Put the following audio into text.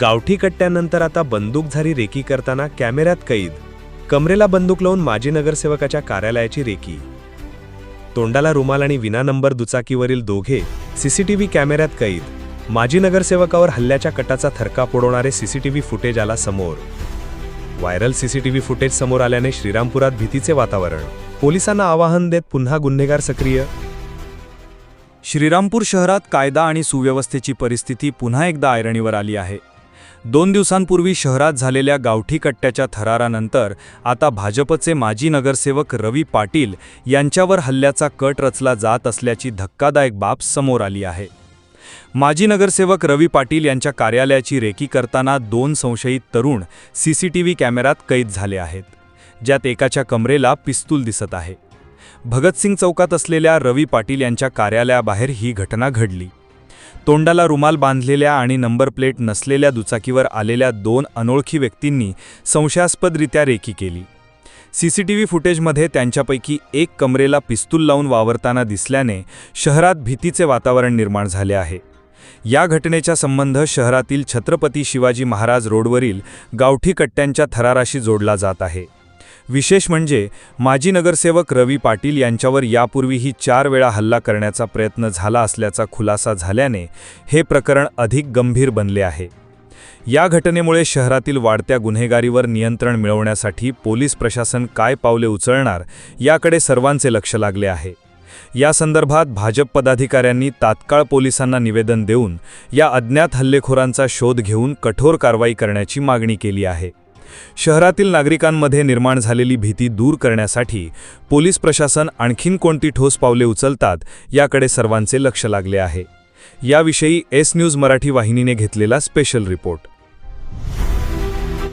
गावठी कट्ट्यानंतर आता बंदूकधारी रेकी करताना कॅमेऱ्यात कैद. कमरेला बंदूक लावून माजी नगरसेवकाच्या कार्यालयाची रेकी. तोंडाला रुमाल आणि विना नंबर दुचाकीवरील दोघे सीसीटीव्ही कॅमेऱ्यात कैद. माजी नगरसेवकावर हल्ल्याच्या कटाचा थरका उडवणारे सीसीटीव्ही फुटेज आला समोर. व्हायरल सीसीटीव्ही फुटेज समोर आल्याने श्रीरामपुरात भीतीचे वातावरण. पोलिसांना आवाहन देत पुन्हा गुन्हेगार सक्रिय. श्रीरामपूर शहरात कायदा आणि सुव्यवस्थेची परिस्थिती पुन्हा एकदा ऐरणीवर आली आहे. दोन दिवसांपूर्वी शहरात झालेल्या गावठी कट्ट्याच्या थरारानंतर आता भाजपचे माजी नगरसेवक रवी पाटील यांच्यावर हल्ल्याचा कट रचला जात असल्याची धक्कादायक बाब समोर आली आहे. माजी नगरसेवक रवी पाटील यांच्या कार्यालयाची रेकी करताना दोन संशयित तरुण सीसीटीव्ही कॅमेऱ्यात कैद झाले आहेत ज्यात एकाच्या कमरेला पिस्तूल दिसत आहे. भगतसिंग चौकात असलेल्या रवी पाटील यांच्या कार्यालयाबाहेर ही घटना घडली. तोंडाला रुमाल बांधलेल्या आणि नंबर प्लेट नसलेल्या दुचाकीवर आलेल्या दोन अनोळखी व्यक्तींनी संशयास्पदरित्या रेकी केली. सीसीटीव्ही फुटेजमध्ये त्यांच्यापैकी एक कमरेला पिस्तूल लावून वावरताना दिसल्याने शहरात भीतीचे वातावरण निर्माण झाले आहे. या घटनेचा संबंध शहरातील छत्रपती शिवाजी महाराज रोडवरील गावठी कट्ट्यांच्या थराराशी जोडला जात आहे. विशेष म्हणजे माजी नगरसेवक रवी पाटील यांच्यावर यापूर्वीही चार वेळा हल्ला करण्याचा प्रयत्न झाला असल्याचा खुलासा झाल्याने हे प्रकरण अधिक गंभीर बनले आहे. या घटनेमुळे शहरातील वाढत्या गुन्हेगारीवर नियंत्रण मिळवण्यासाठी पोलीस प्रशासन काय पावले उचलणार याकडे सर्वांचे लक्ष लागले आहे. या संदर्भात भाजप पदाधिकाऱ्यांनी तात्काळ पोलिसांना निवेदन देऊन या अज्ञात हल्लेखोरांचा शोध घेऊन कठोर कारवाई करण्याची मागणी केली आहे. शहरातील नागरिकांमध्ये निर्माण झालेली भीती दूर करण्यासाठी पोलीस प्रशासन आणखीन कोणती ठोस पावले उचलतात याकडे सर्वांचे लक्ष लागले आहे. याविषयी एस न्यूज मराठी वाहिनीने घेतलेला स्पेशल रिपोर्ट.